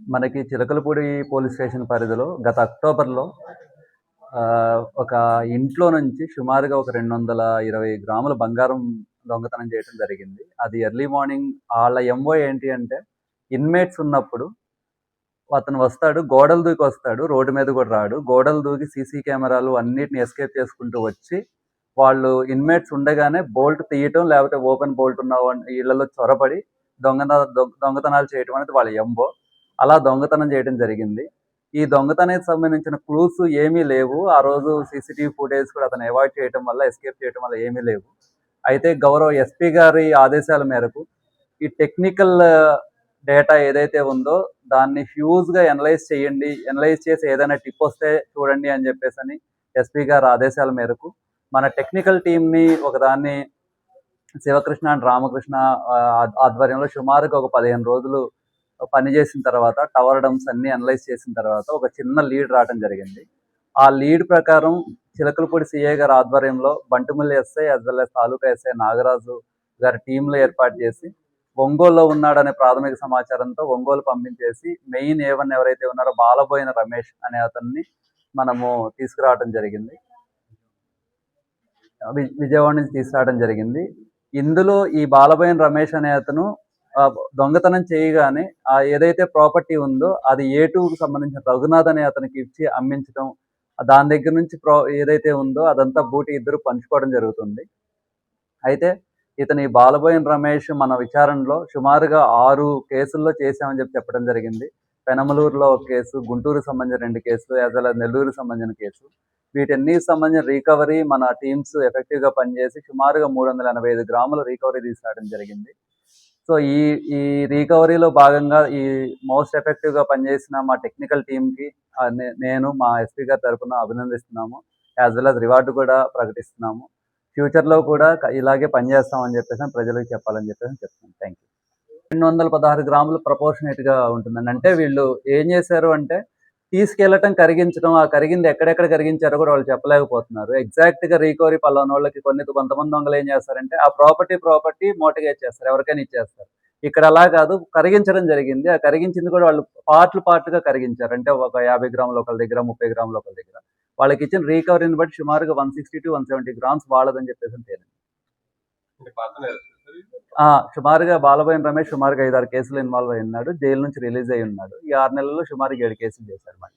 మనకి Chilakalapudi police station పరిధిలో గత అక్టోబర్లో ఒక ఇంట్లో నుంచి సుమారుగా ఒక రెండు వందల ఇరవై గ్రాముల బంగారం దొంగతనం చేయడం జరిగింది. అది ఎర్లీ మార్నింగ్ వాళ్ళ ఎంఓ ఏంటి అంటే ఇన్మేట్స్ ఉన్నప్పుడు అతను వస్తాడు గోడలు దూకి వస్తాడు రోడ్డు మీద కూడా రాడు. గోడలు దూకి సీసీ కెమెరాలు అన్నిటిని ఎస్కేప్ చేసుకుంటూ వచ్చి వాళ్ళు ఇన్మేట్స్ ఉండగానే బోల్ట్ తీయటం లేకపోతే ఓపెన్ బోల్ట్ ఉన్న ఇళ్ళలో చొరబడి దొంగత దొంగతనాలు చేయటం అనేది వాళ్ళ ఎంబో అలా దొంగతనం చేయడం జరిగింది. ఈ దొంగతనానికి సంబంధించిన క్లూస్ ఏమీ లేవు. ఆ రోజు సీసీటీవీ ఫుటేజ్ కూడా అతను అవాయిడ్ చేయడం వల్ల ఎస్కేప్ చేయడం వల్ల ఏమీ లేవు. అయితే గౌరవ ఎస్పీ గారి ఆదేశాల మేరకు ఈ టెక్నికల్ డేటా ఏదైతే ఉందో దాన్ని హ్యూజ్గా ఎనలైజ్ చేయండి ఎనలైజ్ చేసి ఏదైనా టిప్ వస్తే చూడండి అని చెప్పేసి అని ఎస్పీ గారి ఆదేశాల మేరకు మన టెక్నికల్ టీమ్ని ఒకదాన్ని శివకృష్ణ అండ్ రామకృష్ణ ఆ, ఆధ్వర్యంలో సుమారుగా ఒక పదిహేను రోజులు పని చేసిన తర్వాత టవర్ డమ్స్ అన్ని అనలైజ్ చేసిన తర్వాత ఒక చిన్న లీడ్ రావడం జరిగింది. ఆ లీడ్ ప్రకారం చిలకలపూడి సిఐ గారి ఆధ్వర్యంలో Bantumalli SI as well as taluka SI Nagaraju గారి టీంలో ఏర్పాటు చేసి ఒంగోలులో ఉన్నాడనే ప్రాథమిక సమాచారంతో ఒంగోలు పంపించేసి మెయిన్ ఏవన్ ఎవరైతే ఉన్నారో బాలబోయిన రమేష్ అనే అతన్ని మనము తీసుకురావడం జరిగింది. విజయవాడ నుంచి తీసుకురావడం జరిగింది. ఇందులో ఈ బాలబోయిన రమేష్ అనే అతను దొంగతనం చేయగానే ఆ ఏదైతే ప్రాపర్టీ ఉందో అది ఏ టూకి సంబంధించిన రఘునాథ్ అనే అతనికి ఇచ్చి అమ్మించడం దాని దగ్గర నుంచి ప్రో ఏదైతే ఉందో అదంతా బూటి ఇద్దరు పంచుకోవడం జరుగుతుంది. అయితే ఇతని బాలబోయిన రమేష్ మన విచారణలో సుమారుగా ఆరు కేసుల్లో చేశామని చెప్పి చెప్పడం జరిగింది. పెనమలూరులో ఒక కేసు గుంటూరు సంబంధించిన రెండు కేసులు యాజ్ వెల్ సంబంధించిన కేసు. వీటన్ని సంబంధించిన రికవరీ మన టీమ్స్ ఎఫెక్టివ్గా పనిచేసి సుమారుగా మూడు వందల ఎనభై ఐదు గ్రాముల రికవరీ తీసుకురావడం జరిగింది. సో ఈ ఈ రికవరీలో భాగంగా ఈ మోస్ట్ ఎఫెక్టివ్గా పనిచేసిన మా టెక్నికల్ టీమ్కి నేను మా ఎస్పీ గారి తరఫున అభినందిస్తున్నాము. యాజ్ వెల్ అస్ రివార్డు కూడా ప్రకటిస్తున్నాము. ఫ్యూచర్లో కూడా ఇలాగే పనిచేస్తామని చెప్పేసి ప్రజలకు చెప్పాలని చెప్పేసి చెప్తున్నాను. థ్యాంక్ యూ రెండు వందల పదహారు గ్రాములు ప్రపోర్షనేట్గా ఉంటుందండి. అంటే వీళ్ళు ఏం చేశారు అంటే తీసుకెళ్ళటం కరిగించడం ఆ కరిగింది ఎక్కడెక్కడ కరిగించారో కూడా వాళ్ళు చెప్పలేకపోతున్నారు. ఎగ్జాక్ట్గా రీకవరీ పలాన వాళ్ళకి కొన్ని కొంతమంది దొంగలు ఏం చేస్తారంటే ఆ ప్రాపర్టీ ప్రాపర్టీ మోటగా ఇచ్చేస్తారు ఎవరికైనా ఇచ్చేస్తారు. ఇక్కడ అలా కాదు కరిగించడం జరిగింది. ఆ కరిగించింది కూడా వాళ్ళు పార్ట్లు పార్ట్లుగా కరిగించారు. అంటే ఒక యాభై గ్రాములు ఒకరి దగ్గర ముప్పై గ్రాములు ఒకళ్ళ దగ్గర. వాళ్ళకి ఇచ్చిన రీకవరీని బట్టి సుమారుగా one sixty to one seventy grams వాళ్ళదని చెప్పేసి తేలింది అంటే పాత నేరస్తులు సార్ వీళ్ళు? ఆ, సుమారుగా బాలబోయిన రమేష్ సుమారుగా ఐదారు కేసులు ఇన్వాల్వ్ అయి ఉన్నాడు. జైలు నుంచి రిలీజ్ అయి ఉన్నాడు. ఈ ఆరు నెలల్లో సుమారుగా ఏడు కేసులు చేశారు మళ్ళీ.